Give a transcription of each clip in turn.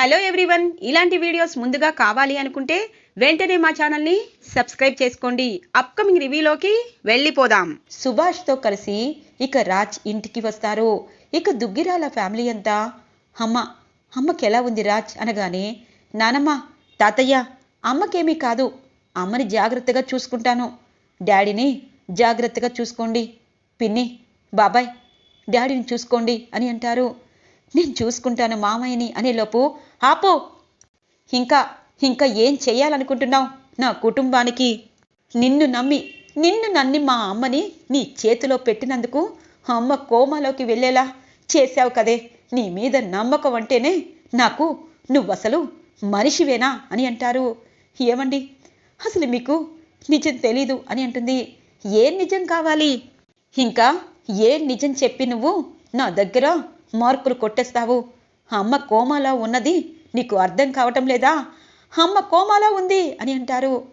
Hello everyone. ఇలాంటి videos ముందుగా కావాలి అనుకుంటే వెంటనే మా ఛానల్ని సబ్స్క్రైబ్ చేసుకోండి. అప్కమింగ్ రివ్యూలోకి వెళ్ళిపోదాం. సుభాష్తో కలిసి ఇక రాజ్ ఇంటికి వస్తారు. ఇక దుగ్గిరాల ఫ్యామిలీ అంతా అమ్మ అమ్మకి ఎలా ఉంది రాజ్? అనగానే నానమ్మ తాతయ్య అమ్మకేమీ కాదు. అమ్మని జాగ్రత్తగా చూసుకుంటాను. డాడీని జాగ్రత్తగా చూసుకోండి. పిన్ని బాబాయ్ డాడీని చూసుకోండి అని అంటారు. నేను చూసుకుంటాను మామయ్యని అనేలోపు ఆపో. ఇంకా ఇంకా ఏం చేయాలనుకుంటున్నావు? నా కుటుంబానికి. నిన్ను నమ్మి నిన్ను నమ్మి మా అమ్మని నీ చేతిలో పెట్టినందుకు అమ్మ కోమాలోకి వెళ్ళేలా చేశావు కదే. నీ మీద నమ్మకం అంటేనే నాకు నువ్వసలు మనిషివేనా అని అంటారు. ఏమండి? అసలు మీకు నిజం తెలీదు అని అంటుంది. ఏం నిజం కావాలి? ఇంకా ఏ నిజం చెప్పి నువ్వు నా దగ్గర మార్కులు కొట్టేస్తావు? అమ్మ కోమాలో ఉన్నది నీకు అర్థం కావటం లేదా? అమ్మ కోమాలో ఉంది అని అంటారు.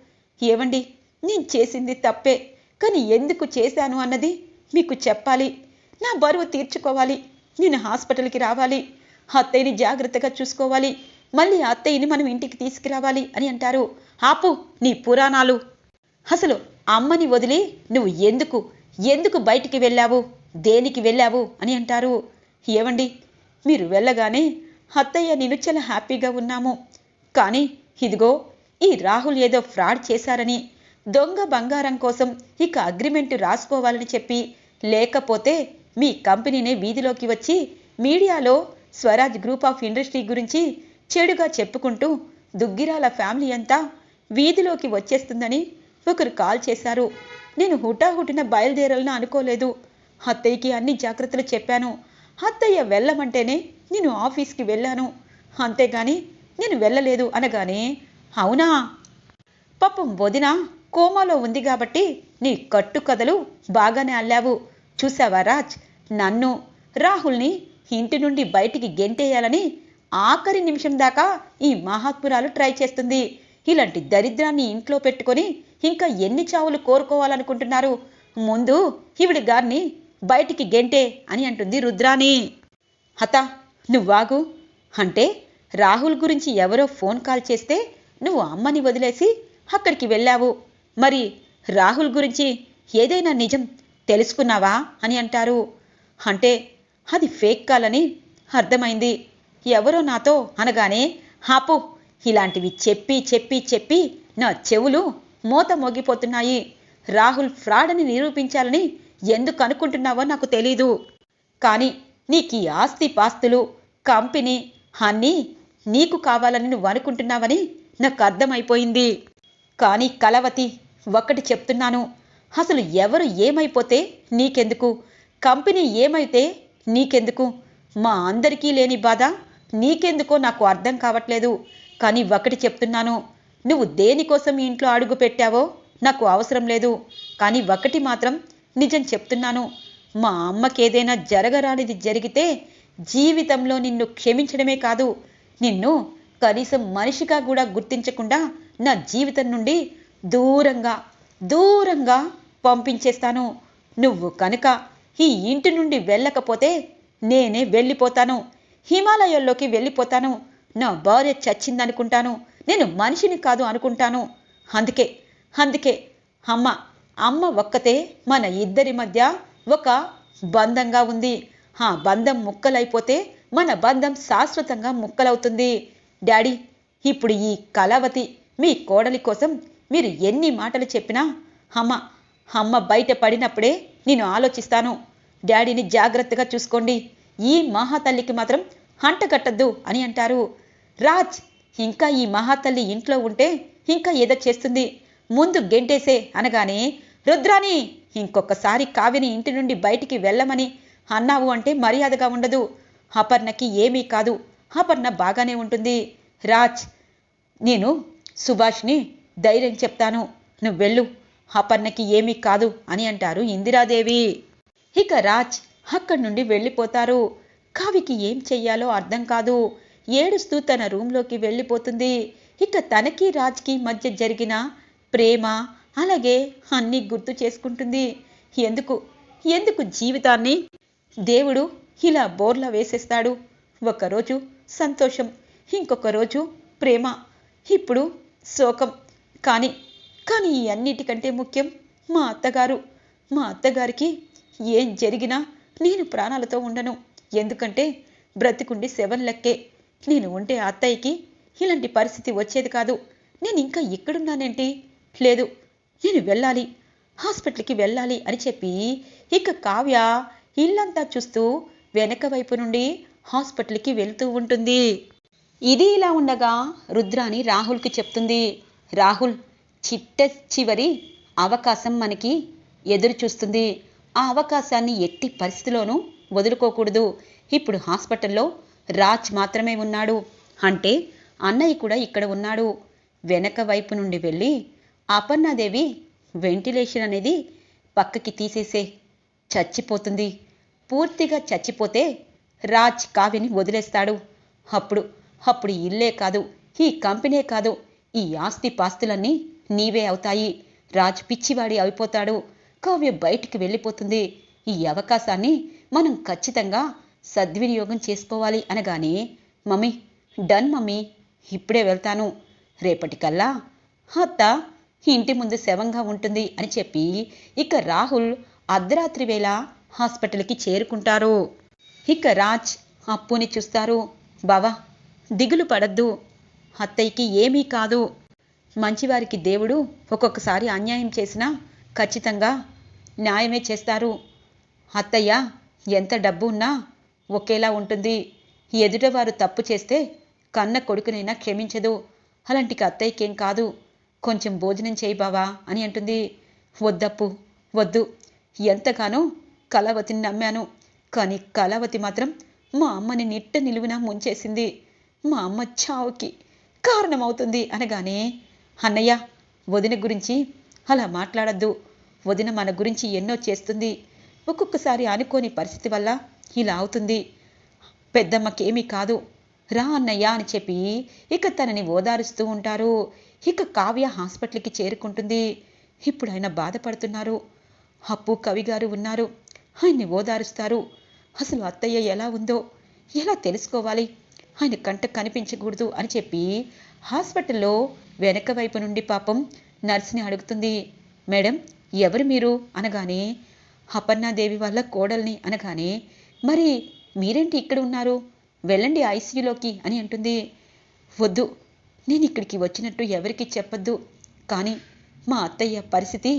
ఏవండి? నేను చేసింది తప్పే. కానీ ఎందుకు చేశాను అన్నది మీకు చెప్పాలి. నా బరువు తీర్చుకోవాలి. నేను హాస్పిటల్కి రావాలి. అత్తయ్యని జాగ్రత్తగా చూసుకోవాలి. మళ్ళీ అత్తయ్యని మనం ఇంటికి తీసుకురావాలి అని అంటారు. ఆపు నీ పురాణాలు. అసలు అమ్మని వదిలి నువ్వు ఎందుకు? ఎందుకు బయటికి వెళ్ళావు? దేనికి వెళ్ళావు? అని అంటారు. ఏవండి? మీరు వెళ్ళగానే అత్తయ్య నేను చాలా హ్యాపీగా ఉన్నాము. కానీ ఇదిగో ఈ రాహుల్ ఏదో ఫ్రాడ్ చేశారని దొంగ బంగారం కోసం ఇక అగ్రిమెంట్ రాసుకోవాలని చెప్పి లేకపోతే మీ కంపెనీనే వీధిలోకి వచ్చి మీడియాలో స్వరాజ్ గ్రూప్ ఆఫ్ ఇండస్ట్రీ గురించి చెడుగా చెప్పుకుంటూ దుగ్గిరాల ఫ్యామిలీ అంతా వీధిలోకి వచ్చేస్తుందని ఒకరు కాల్ చేశారు. నేను హుటాహుటిన బయలుదేరాలని అనుకోలేదు. అత్తయ్యకి అన్ని జాగ్రత్తలు చెప్పాను. అత్తయ్య వెళ్ళమంటేనే నేను ఆఫీస్కి వెళ్ళాను. అంతేగాని నేను వెళ్ళలేదు అనగానే అవునా? పాపం వదిన కోమాలో ఉంది కాబట్టి నీ కట్టు కథలు బాగానే అల్లావు. చూసావా రాజ్? నన్ను రాహుల్ని ఇంటి నుండి బయటికి గెంటేయాలని ఆఖరి నిమిషం దాకా ఈ మహాత్మురాలు ట్రై చేస్తుంది. ఇలాంటి దరిద్రాన్ని ఇంట్లో పెట్టుకొని ఇంకా ఎన్ని చావులు కోరుకోవాలనుకుంటున్నారు? ముందు ఈవిడ గారిని బయటికి గెంటే అని అంటుంది రుద్రాని హత నువ్వాగు? అంటే రాహుల్ గురించి ఎవరో ఫోన్ కాల్ చేస్తే నువ్వు అమ్మని వదిలేసి అక్కడికి వెళ్ళావు. మరి రాహుల్ గురించి ఏదైనా నిజం తెలుసుకున్నావా అని అంటారు. అంటే అది ఫేక్ కాలని అర్థమైంది. ఎవరో నాతో అనగానే హాపు ఇలాంటివి చెప్పి చెప్పి చెప్పి నా చెవులు మూత మోగిపోతున్నాయి. రాహుల్ ఫ్రాడ్ అని నిరూపించాలని ఎందుకు అనుకుంటున్నావో నాకు తెలీదు. కానీ నీకు ఈ ఆస్తి పాస్తులు కంపెనీ. అన్నీ నీకు కావాలని నువ్వు అనుకుంటున్నావని నాకు అర్థమైపోయింది. కానీ కలవతి ఒక్కటి చెప్తున్నాను. అసలు ఎవరు ఏమైపోతే నీకెందుకు? కంపెనీ ఏమైతే నీకెందుకు? మా అందరికీ లేని బాధ నీకెందుకో నాకు అర్థం కావట్లేదు. కానీ ఒకటి చెప్తున్నాను. నువ్వు దేనికోసం ఇంట్లో అడుగు పెట్టావో నాకు అవసరం లేదు. కానీ ఒకటి మాత్రం నిజం చెప్తున్నాను. మా అమ్మకి ఏదైనా జరగరానిది జరిగితే జీవితంలో నిన్ను క్షమించడమే కాదు నిన్ను కనీసం మనిషిగా కూడా గుర్తించకుండా నా జీవితం నుండి దూరంగా దూరంగా పంపించేస్తాను. నువ్వు కనుక ఈ ఇంటి నుండి వెళ్ళకపోతే నేనే వెళ్ళిపోతాను. హిమాలయాల్లోకి వెళ్ళిపోతాను. నా భార్య చచ్చిందనుకుంటాను. నేను మనిషిని కాదు అనుకుంటాను. అందుకే అందుకే అమ్మ అమ్మ ఒక్కతే మన ఇద్దరి మధ్య ఒక బంధంగా ఉంది. ఆ బంధం ముక్కలైపోతే మన బంధం శాశ్వతంగా ముక్కలవుతుంది. డాడీ ఇప్పుడు ఈ కళావతి మీ కోడలి కోసం మీరు ఎన్ని మాటలు చెప్పినా అమ్మ అమ్మ బయట పడినప్పుడే నేను ఆలోచిస్తాను. డాడీని జాగ్రత్తగా చూసుకోండి. ఈ మహాతల్లికి మాత్రం హంటగట్టద్దు అని అంటారు. రాజ్ ఇంకా ఈ మహాతల్లి ఇంట్లో ఉంటే ఇంకా ఏదో చేస్తుంది. ముందు గెంటేసే అనగానే రుద్రాని ఇంకొకసారి కావ్యని ఇంటి నుండి బయటికి వెళ్ళమని అన్నావు అంటే మర్యాదగా ఉండదు. అపర్ణకి ఏమీ కాదు. అపర్ణ బాగానే ఉంటుంది. రాజ్ నేను సుభాష్ని ధైర్యం చెప్తాను. నువ్వు వెళ్ళు. అపర్ణకి ఏమీ కాదు అని అంటారు ఇందిరాదేవి. ఇక రాజ్ అక్కడి నుండి వెళ్ళిపోతారు. కావికి ఏం చెయ్యాలో అర్థం కాదు. ఏడుస్తూ తన రూంలోకి వెళ్ళిపోతుంది. ఇక తనకి రాజ్కి మధ్య జరిగిన ప్రేమ అలాగే అన్నీ గుర్తు చేసుకుంటుంది. ఎందుకు? ఎందుకు జీవితాన్ని దేవుడు ఇలా బోర్లా వేసేస్తాడు. ఒకరోజు సంతోషం ఇంకొక రోజు ప్రేమ ఇప్పుడు శోకం. కానీ కానీ ఈ అన్నిటికంటే ముఖ్యం మా అత్తగారు. మా అత్తగారికి ఏం జరిగినా నేను ప్రాణాలతో ఉండను. ఎందుకంటే బ్రతికుండి సెవెన్ లెక్కే. నేను ఉంటే అత్తయ్యకి ఇలాంటి పరిస్థితి వచ్చేది కాదు. నేను ఇంకా ఇక్కడున్నానేంటి? లేదు నేను వెళ్ళాలి హాస్పిటల్కి వెళ్ళాలి అని చెప్పి ఇక కావ్య ఇల్లంతా చూస్తూ వెనక వైపు నుండి హాస్పిటల్కి వెళ్తూ ఉంటుంది. ఇది ఇలా ఉండగా రుద్రాని రాహుల్కి చెప్తుంది. రాహుల్ చిట్ట చివరి అవకాశం మనకి ఎదురు చూస్తుంది. ఆ అవకాశాన్ని ఎట్టి పరిస్థితిలోనూ వదులుకోకూడదు. ఇప్పుడు హాస్పిటల్లో రాజ్ మాత్రమే ఉన్నాడు. అంటే అన్నయ్య కూడా ఇక్కడ ఉన్నాడు. వెనక వైపు నుండి వెళ్ళి అపర్ణాదేవి వెంటిలేషన్ అనేది పక్కకి తీసేసే చచ్చిపోతుంది. పూర్తిగా చచ్చిపోతే రాజ్ కావ్యని వదిలేస్తాడు. అప్పుడు అప్పుడు ఇల్లే కాదు ఈ కంపెనీ కాదు ఈ ఆస్తి పాస్తులన్నీ నీవే అవుతాయి. రాజ్ పిచ్చివాడి అయిపోతాడు. కావ్య బయటికి వెళ్ళిపోతుంది. ఈ అవకాశాన్ని మనం ఖచ్చితంగా సద్వినియోగం చేసుకోవాలి అనగానే మమ్మీ డన్ మమ్మీ ఇప్పుడే వెళ్తాను. రేపటికల్లా అత్త ఇంటి ముందు శవంగా ఉంటుంది అని చెప్పి ఇక రాహుల్ అర్ధరాత్రి వేళ హాస్పిటల్కి చేరుకుంటారు. ఇక రాజ్ అప్పుని చూస్తారు. బావా దిగులు పడద్దు. అత్తయ్యకి ఏమీ కాదు. మంచివారికి దేవుడు ఒక్కొక్కసారి అన్యాయం చేసినా ఖచ్చితంగా న్యాయమే చేస్తారు. అత్తయ్య ఎంత డబ్బు ఉన్నా ఒకేలా ఉంటుంది. ఎదుటవారు తప్పు చేస్తే కన్న కొడుకునైనా క్షమించదు. అలాంటికి అత్తయ్యకేం కాదు. కొంచెం భోజనం చేయి బావా అని అంటుంది. వద్దప్పు వద్దు. ఎంతగానో కళావతిని నమ్మాను. కానీ కళావతి మాత్రం మా అమ్మని నిట్ట నిలువున ముంచేసింది. మా అమ్మ చావుకి కారణమవుతుంది అనగానే అన్నయ్య వదిన గురించి అలా మాట్లాడద్దు. వదిన మన గురించి ఎన్నో చేస్తుంది. ఒక్కొక్కసారి అనుకోని పరిస్థితి వల్ల ఇలా అవుతుంది. పెద్దమ్మకేమీ కాదు. రా అన్నయ్య అని చెప్పి ఇక తనని ఓదారుస్తూ ఉంటారు. ఇక కావ్య హాస్పిటల్కి చేరుకుంటుంది. ఇప్పుడు ఆయన బాధపడుతున్నారు. అప్పు కవి గారు ఉన్నారు. ఆయన్ని ఓదారుస్తారు. అసలు అత్తయ్య ఎలా ఉందో ఎలా తెలుసుకోవాలి? ఆయన కంట కనిపించకూడదు అని చెప్పి హాస్పిటల్లో వెనక వైపు నుండి పాపం నర్స్ని అడుగుతుంది. మేడం ఎవరు మీరు? అనగానే అపర్ణాదేవి వాళ్ళ కోడల్ని అనగానే మరి మీరేంటి ఇక్కడ ఉన్నారు? వెళ్ళండి ఐసీయూలోకి అని అంటుంది. వద్దు నేను ఇక్కడికి వచ్చినట్టు ఎవరికి చెప్పొద్దు. కానీ మా అత్తయ్య పరిస్థితి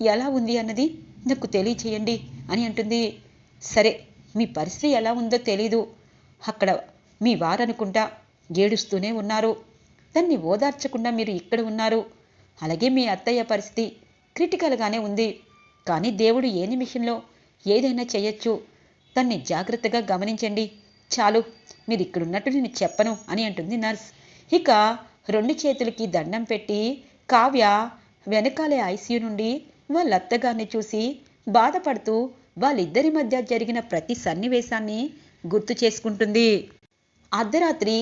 ఎలా ఉంది అన్నది నాకు తెలియచేయండి అని అంటుంది. సరే మీ పరిస్థితి ఎలా ఉందో తెలీదు. అక్కడ మీ వారనుకుంటా ఏడుస్తూనే ఉన్నారు. దాన్ని ఓదార్చకుండా మీరు ఇక్కడ ఉన్నారు. అలాగే మీ అత్తయ్య పరిస్థితి క్రిటికల్గానే ఉంది. కానీ దేవుడు ఏ నిమిషంలో ఏదైనా చేయొచ్చు. దాన్ని జాగ్రత్తగా గమనించండి. చాలు మీరు ఇక్కడున్నట్టు నేను చెప్పను అని అంటుంది నర్స్. ఇక రెండు చేతులకి దండం పెట్టి కావ్య వెనకాలే ఐసీయూ నుండి వాళ్ళ అత్తగారిని చూసి బాధపడుతూ వాళ్ళిద్దరి మధ్య జరిగిన ప్రతి సన్నివేశాన్ని గుర్తు చేసుకుంటుంది. అర్ధరాత్రి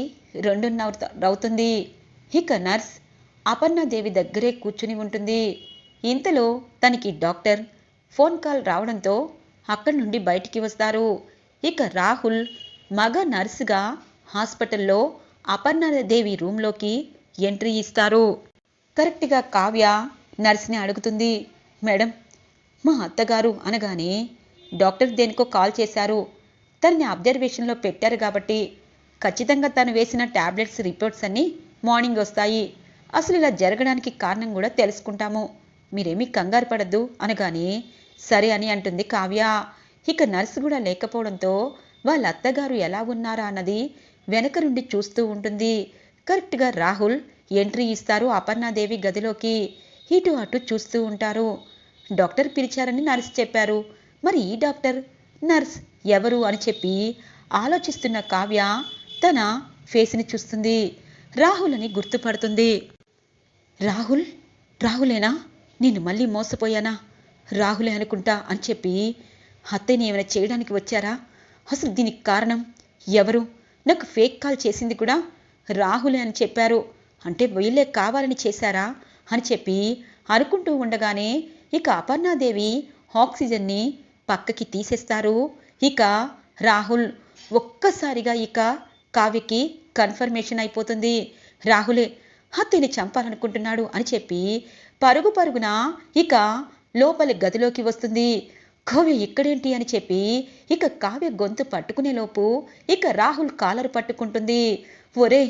రెండున్నర అవుతుంది. ఇక నర్స్ అపర్ణాదేవి దగ్గరే కూర్చుని ఉంటుంది. ఇంతలో తనకి డాక్టర్ ఫోన్ కాల్ రావడంతో అక్కడి నుండి బయటికి వస్తారు. ఇక రాహుల్ మగ నర్సుగా హాస్పిటల్లో అపర్ణాదేవి రూమ్లోకి ఎంట్రీ ఇస్తారు. కరెక్ట్గా కావ్య నర్స్ని అడుగుతుంది. మేడం. మా అత్తగారు అనగానే డాక్టర్ దేనికో కాల్ చేశారు. తనని అబ్జర్వేషన్లో పెట్టారు కాబట్టి ఖచ్చితంగా తను వేసిన టాబ్లెట్స్ రిపోర్ట్స్ అన్నీ మార్నింగ్ వస్తాయి. అసలు ఇలా జరగడానికి కారణం కూడా తెలుసుకుంటాము. మీరేమీ కంగారు పడద్దు అనగానే సరే అని అంటుంది కావ్య. ఇక నర్సు కూడా లేకపోవడంతో వాళ్ళ అత్తగారు ఎలా ఉన్నారా అన్నది వెనక నుండి చూస్తూ ఉంటుంది. కరెక్ట్గా రాహుల్ ఎంట్రీ ఇస్తారు అపర్ణాదేవి గదిలోకి. ఇటు అటు చూస్తూ ఉంటారు. డాక్టర్ పిలిచారని నర్స్ చెప్పారు. మరి ఈ డాక్టర్ నర్స్ ఎవరు అని చెప్పి ఆలోచిస్తున్న కావ్య తన ఫేస్ని చూస్తుంది. రాహుల్ అని గుర్తుపడుతుంది. రాహుల్? రాహులేనా? నేను మళ్ళీ మోసపోయానా? రాహులే అనుకుంటా అని చెప్పి అత్తయ్యని ఏమైనా చేయడానికి వచ్చారా? అసలు దీనికి కారణం ఎవరు? నాకు ఫేక్ కాల్ చేసింది కూడా రాహులే అని చెప్పారు. అంటే వీళ్ళే కావాలని చేశారా? అని చెప్పి అనుకుంటూ ఉండగానే ఇక అపర్ణాదేవి ఆక్సిజన్ని పక్కకి తీసేస్తారు. ఇక రాహుల్ ఒక్కసారిగా ఇక కావ్యకి కన్ఫర్మేషన్ అయిపోతుంది. రాహులే హత్యని చంపాలనుకుంటున్నాడు అని చెప్పి పరుగు పరుగున ఇక లోపలి గదిలోకి వస్తుంది. కావ్య ఇక్కడేంటి అని చెప్పి ఇక కావ్య గొంతు పట్టుకునేలోపు ఇక రాహుల్ కాలరు పట్టుకుంటుంది. ఒరే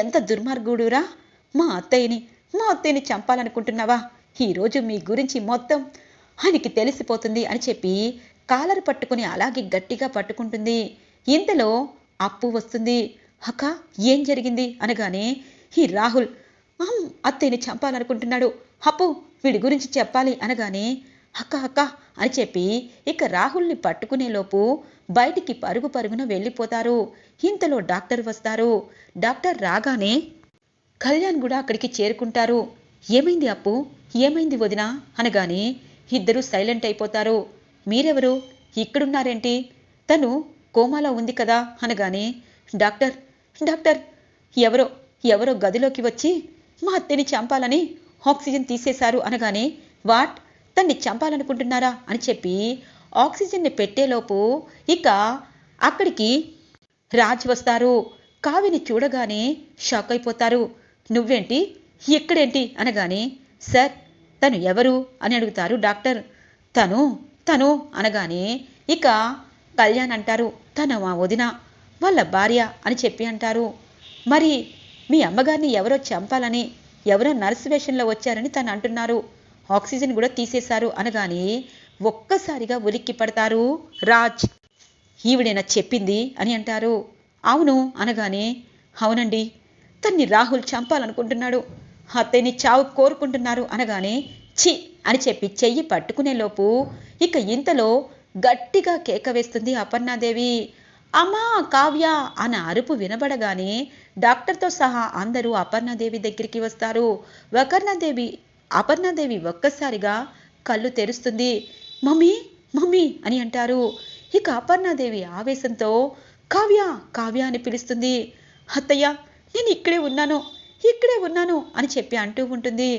ఎంత దుర్మార్గుడురా మా అత్తయ్యని. మా అత్తయ్యని చంపాలనుకుంటున్నావా? ఈరోజు మీ గురించి మొత్తం ఆయనకి తెలిసిపోతుంది అని చెప్పి కాలర్ పట్టుకుని అలాగే గట్టిగా పట్టుకుంటుంది. ఇంతలో అప్పు వస్తుంది. అక్క ఏం జరిగింది? అనగానే ఈ రాహుల్ "అమ్, అత్తయ్యని చంపాలనుకుంటున్నాడు. అప్పు వీడి గురించి చెప్పాలి. అనగానే అక్క అక్క అని చెప్పి ఇక రాహుల్ని పట్టుకునేలోపు బయటికి పరుగు పరుగున వెళ్ళిపోతారు. ఇంతలో డాక్టర్ వస్తారు. డాక్టర్ రాగానే కళ్యాణ్ కూడా అక్కడికి చేరుకుంటారు. ఏమైంది అప్పు? ఏమైంది వదిన? అనగానే ఇద్దరు సైలెంట్ అయిపోతారు. మీరెవరు? ఇక్కడున్నారేంటి? తను కోమాలో ఉంది కదా? అనగానే డాక్టర్ డాక్టర్ ఎవరో ఎవరో గదిలోకి వచ్చి మా అత్తని చంపాలని ఆక్సిజన్ తీసేశారు. అనగానే వాట్? తన్ని చంపాలనుకుంటున్నారా? అని చెప్పి ఆక్సిజన్ని పెట్టేలోపు ఇక అక్కడికి రాజ్ వస్తారు. కావిని చూడగానే షాక్ అయిపోతారు. నువ్వేంటి? ఇక్కడేంటి? అనగానే సార్ తను ఎవరు? అని అడుగుతారు డాక్టర్. తను తను అనగానే ఇక కళ్యాణ్ అంటారు తను మా వదిన వాళ్ళ భార్య అని చెప్పి అంటారు. మరి మీ అమ్మగారిని ఎవరో చంపాలని ఎవరో నర్సు వేషంలో వచ్చారని తను అంటున్నారు. ఆక్సిజన్ కూడా తీసేశారు అనగానే ఒక్కసారిగా ఉలిక్కి పడతారు రాజ్. ఈవిడైనా చెప్పింది? అని అంటారు. అవును అనగానే అవునండి తన్ని రాహుల్ చంపాలనుకుంటున్నాడు. అత్తయ్యని చావు కోరుకుంటున్నారు అనగానే చి అని చెప్పి చెయ్యి పట్టుకునేలోపు ఇక ఇంతలో గట్టిగా కేక వేస్తుంది అపర్ణాదేవి. అమ్మా కావ్య అన్న అరుపు వినబడగానే డాక్టర్తో సహా అందరూ అపర్ణాదేవి దగ్గరికి వస్తారు. వకర్ణాదేవి అపర్ణాదేవి ఒక్కసారిగా కళ్ళు తెరుస్తుంది. మమ్మీ మమ్మీ అని అంటారు. ఇక అపర్ణాదేవి ఆవేశంతో కావ్య కావ్య అని పిలుస్తుంది. అత్తయ్య నేను ఇక్కడే ఉన్నాను ఇక్కడే ఉన్నాను అని చెప్పి అంటూ ఉంటుంది.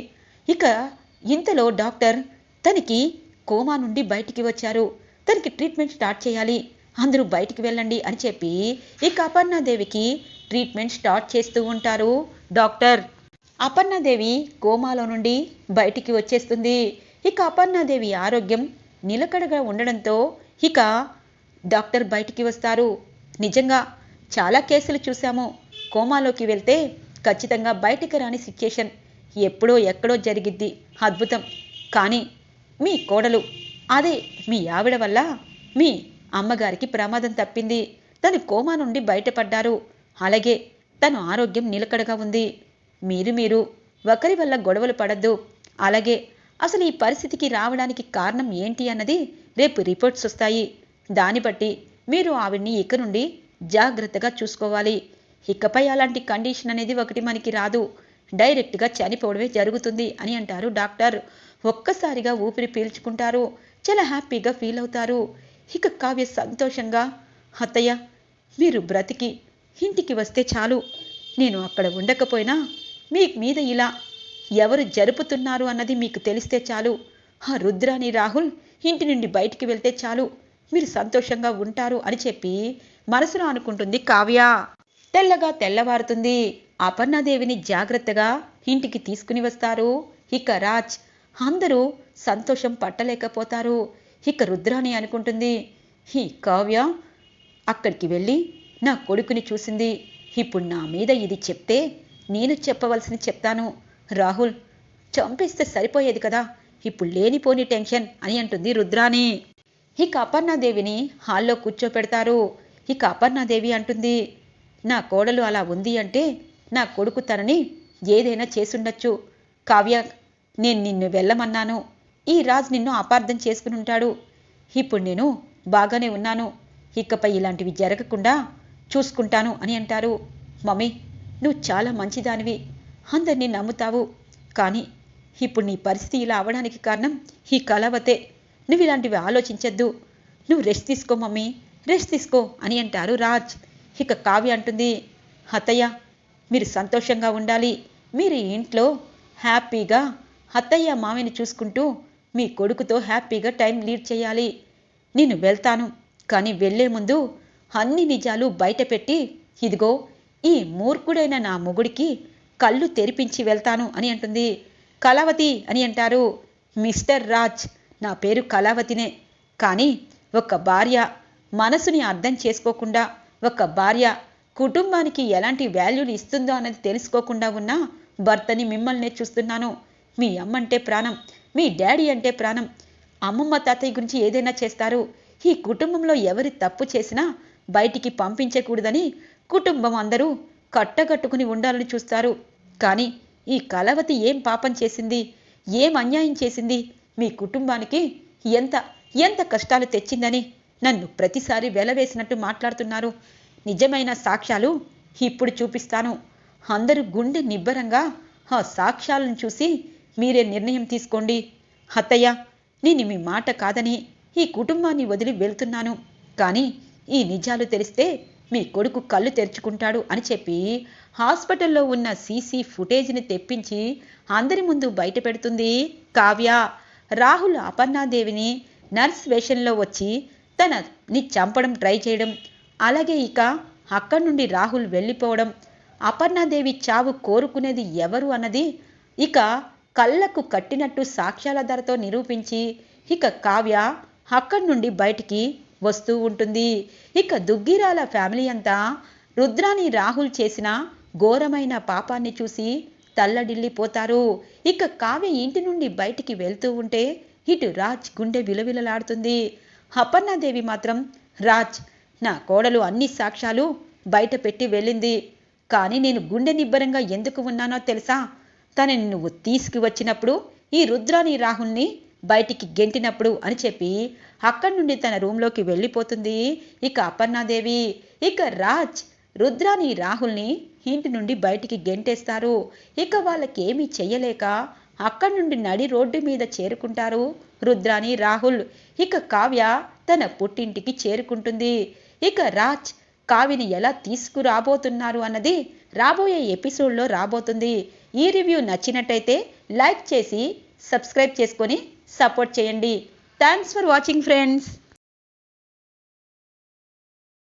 ఇక ఇంతలో డాక్టర్ తనకి కోమా నుండి బయటికి వచ్చారు. తనకి ట్రీట్మెంట్ స్టార్ట్ చేయాలి. అందరూ బయటికి వెళ్ళండి అని చెప్పి ఇక అపర్ణాదేవికి ట్రీట్మెంట్ స్టార్ట్ చేస్తూ ఉంటారు డాక్టర్. అపర్ణాదేవి కోమాలో నుండి బయటికి వచ్చేస్తుంది. ఇక అపర్ణాదేవి ఆరోగ్యం నిలకడగా ఉండడంతో ఇక డాక్టర్ బయటికి వస్తారు. నిజంగా చాలా కేసులు చూశాము. కోమాలోకి వెళ్తే ఖచ్చితంగా బయటికి రాని సిచ్యుయేషన్ ఎప్పుడో ఎక్కడో జరిగిద్ది. అద్భుతం. కానీ మీ కోడలు అదే మీ ఆవిడ వల్ల మీ అమ్మగారికి ప్రమాదం తప్పింది. తను కోమా నుండి బయటపడ్డారు. అలాగే తను ఆరోగ్యం నిలకడగా ఉంది. మీరు మీరు ఒకరి వల్ల గొడవలు పడద్దు. అలాగే అసలు ఈ పరిస్థితికి రావడానికి కారణం ఏంటి అన్నది రేపు రిపోర్ట్స్ వస్తాయి. దాన్ని బట్టి మీరు ఆవిడ్ని ఇక నుండి జాగ్రత్తగా చూసుకోవాలి. ఇకపై అలాంటి కండిషన్ అనేది ఒకటి మనకి రాదు. డైరెక్ట్గా చనిపోవడమే జరుగుతుంది అని అంటారు డాక్టర్. ఒక్కసారిగా ఊపిరి పీల్చుకుంటారు. చాలా హ్యాపీగా ఫీల్ అవుతారు. ఇక కావ్య సంతోషంగా అత్తయ్య మీరు బ్రతికి ఇంటికి వస్తే చాలు. నేను అక్కడ ఉండకపోయినా మీ మీద ఇలా ఎవరు జరుపుతున్నారు అన్నది మీకు తెలిస్తే చాలు. ఆ రుద్రాని రాహుల్ ఇంటి నుండి బయటికి వెళ్తే చాలు. మీరు సంతోషంగా ఉంటారు అని చెప్పి మనసులో అనుకుంటుంది కావ్య. తెల్లగా తెల్లవారుతుంది. అపర్ణాదేవిని జాగ్రత్తగా ఇంటికి తీసుకుని వస్తారు. ఇక రాజ్ అందరూ సంతోషం పట్టలేకపోతారు. ఇక రుద్రాని అనుకుంటుంది. ఈ కావ్య అక్కడికి వెళ్ళి నా కొడుకుని చూసింది. ఇప్పుడు నా మీద ఇది చెప్తే నేను చెప్పవలసింది చెప్తాను. రాహుల్ చంపిస్తే సరిపోయేది కదా. ఇప్పుడు లేనిపోని టెన్షన్ అని అంటుంది రుద్రాని. ఇక అపర్ణాదేవిని హాల్లో కూర్చోపెడతారు. ఇక అపర్ణాదేవి అంటుంది నా కోడలు అలా ఉంది అంటే నా కొడుకు తనని ఏదైనా చేసుండొచ్చు. కావ్య నేను నిన్ను వెళ్ళమన్నాను. ఈ రాజ్ నిన్ను అపార్థం చేసుకుని ఉంటాడు. ఇప్పుడు నేను బాగానే ఉన్నాను. ఇకపై ఇలాంటివి జరగకుండా చూసుకుంటాను అని అంటారు. మమ్మీ నువ్వు చాలా మంచిదానివి. అందరినీ నమ్ముతావు. కానీ ఇప్పుడు నీ పరిస్థితి ఇలా అవడానికి కారణం ఈ కలవతే. నువ్వు ఇలాంటివి ఆలోచించద్దు. నువ్వు రెస్ట్ తీసుకో మమ్మీ రెస్ట్ తీసుకో అని అంటారు రాజ్. ఇక కావ్య అంటుంది అత్తయ్య మీరు సంతోషంగా ఉండాలి. మీరు ఇంట్లో హ్యాపీగా అత్తయ్య మామిని చూసుకుంటూ మీ కొడుకుతో హ్యాపీగా టైం లీడ్ చేయాలి. నేను వెళ్తాను కానీ వెళ్ళే ముందు అన్ని నిజాలు బయటపెట్టి ఇదిగో ఈ మూర్ఖుడైన నా మొగుడికి కళ్ళు తెరిపించి వెళ్తాను అని అంటుంది. కళావతి అని అంటారు. మిస్టర్ రాజ్ నా పేరు కళావతినే. కానీ ఒక భార్య మనసుని అర్థం చేసుకోకుండా ఒక భార్య కుటుంబానికి ఎలాంటి వాల్యూలు ఇస్తుందో అన్నది తెలుసుకోకుండా ఉన్న భర్తని మిమ్మల్నే చూస్తున్నాను. మీ అమ్మంటే ప్రాణం మీ డాడీ అంటే ప్రాణం. అమ్మమ్మ తాతయ్య గురించి ఏదైనా చేస్తారు. ఈ కుటుంబంలో ఎవరి తప్పు చేసినా బయటికి పంపించకూడదని కుటుంబం అందరూ కట్టగట్టుకుని ఉండాలని చూస్తారు. కానీ ఈ కలవతి ఏం పాపం చేసింది? ఏం అన్యాయం చేసింది? మీ కుటుంబానికి ఎంత ఎంత కష్టాలు తెచ్చిందని నన్ను ప్రతిసారి వెలవేసినట్టు మాట్లాడుతున్నారు. నిజమైన సాక్ష్యాలు ఇప్పుడు చూపిస్తాను. అందరూ గుండె నిబ్బరంగా ఆ సాక్ష్యాలను చూసి మీరే నిర్ణయం తీసుకోండి. అత్తయ్య నేను మీ మాట కాదని ఈ కుటుంబాన్ని వదిలి వెళ్తున్నాను. కానీ ఈ నిజాలు తెలిస్తే మీ కొడుకు కళ్ళు తెరుచుకుంటాడు అని చెప్పి హాస్పిటల్లో ఉన్న సీసీ ఫుటేజ్ని తెప్పించి అందరి ముందు బయట పెడుతుంది కావ్య. రాహుల్ అపర్ణాదేవిని నర్స్ వేషంలో వచ్చి తనని చంపడం ట్రై చేయడం. అలాగే ఇక అక్కడి నుండి రాహుల్ వెళ్ళిపోవడం. అపర్ణాదేవి చావు కోరుకునేది ఎవరు అన్నది ఇక కళ్ళకు కట్టినట్టు సాక్ష్యాల ధరతో నిరూపించి ఇక కావ్య అక్కడి నుండి బయటికి వస్తూ ఉంటుంది. ఇక దుగ్గిరాల ఫ్యామిలీ అంతా రుద్రాని రాహుల్ చేసిన ఘోరమైన పాపాన్ని చూసి తల్లడిల్లిపోతారు. ఇక కావ్య ఇంటి నుండి బయటికి వెళ్తూ ఉంటే ఇటు రాజ్ గుండె విలవిలలాడుతుంది. అపర్ణాదేవి మాత్రం రాజ్ నా కోడలు అన్ని సాక్ష్యాలు బయట పెట్టి వెళ్ళింది. కానీ నేను గుండె నిబ్బరంగా ఎందుకు ఉన్నానో తెలుసా? తనని నువ్వు తీసుకువచ్చినప్పుడు ఈ రుద్రాని రాహుల్ని బయటికి గెంటినప్పుడు అని చెప్పి అక్కడి నుండి తన రూంలోకి వెళ్ళిపోతుంది ఇక అపర్ణాదేవి. ఇక రాజ్ రుద్రాని రాహుల్ని ఇంటి నుండి బయటికి గెంటేస్తారు. ఇక వాళ్ళకేమీ చెయ్యలేక అక్కడి నుండి నడి రోడ్డు మీద చేరుకుంటారు. రుద్రాని రాహుల్ ఇక కావ్య తన పుట్టింటికి చేరుకుంటుంది. ఇక రాజ్ కావ్యని ఎలా తీసుకురాబోతున్నారు అన్నది రాబోయే ఎపిసోడ్లో రాబోతుంది. ఈ రివ్యూ నచ్చినట్టయితే లైక్ చేసి సబ్స్క్రైబ్ చేసుకొని సపోర్ట్ చేయండి. Thanks for watching friends.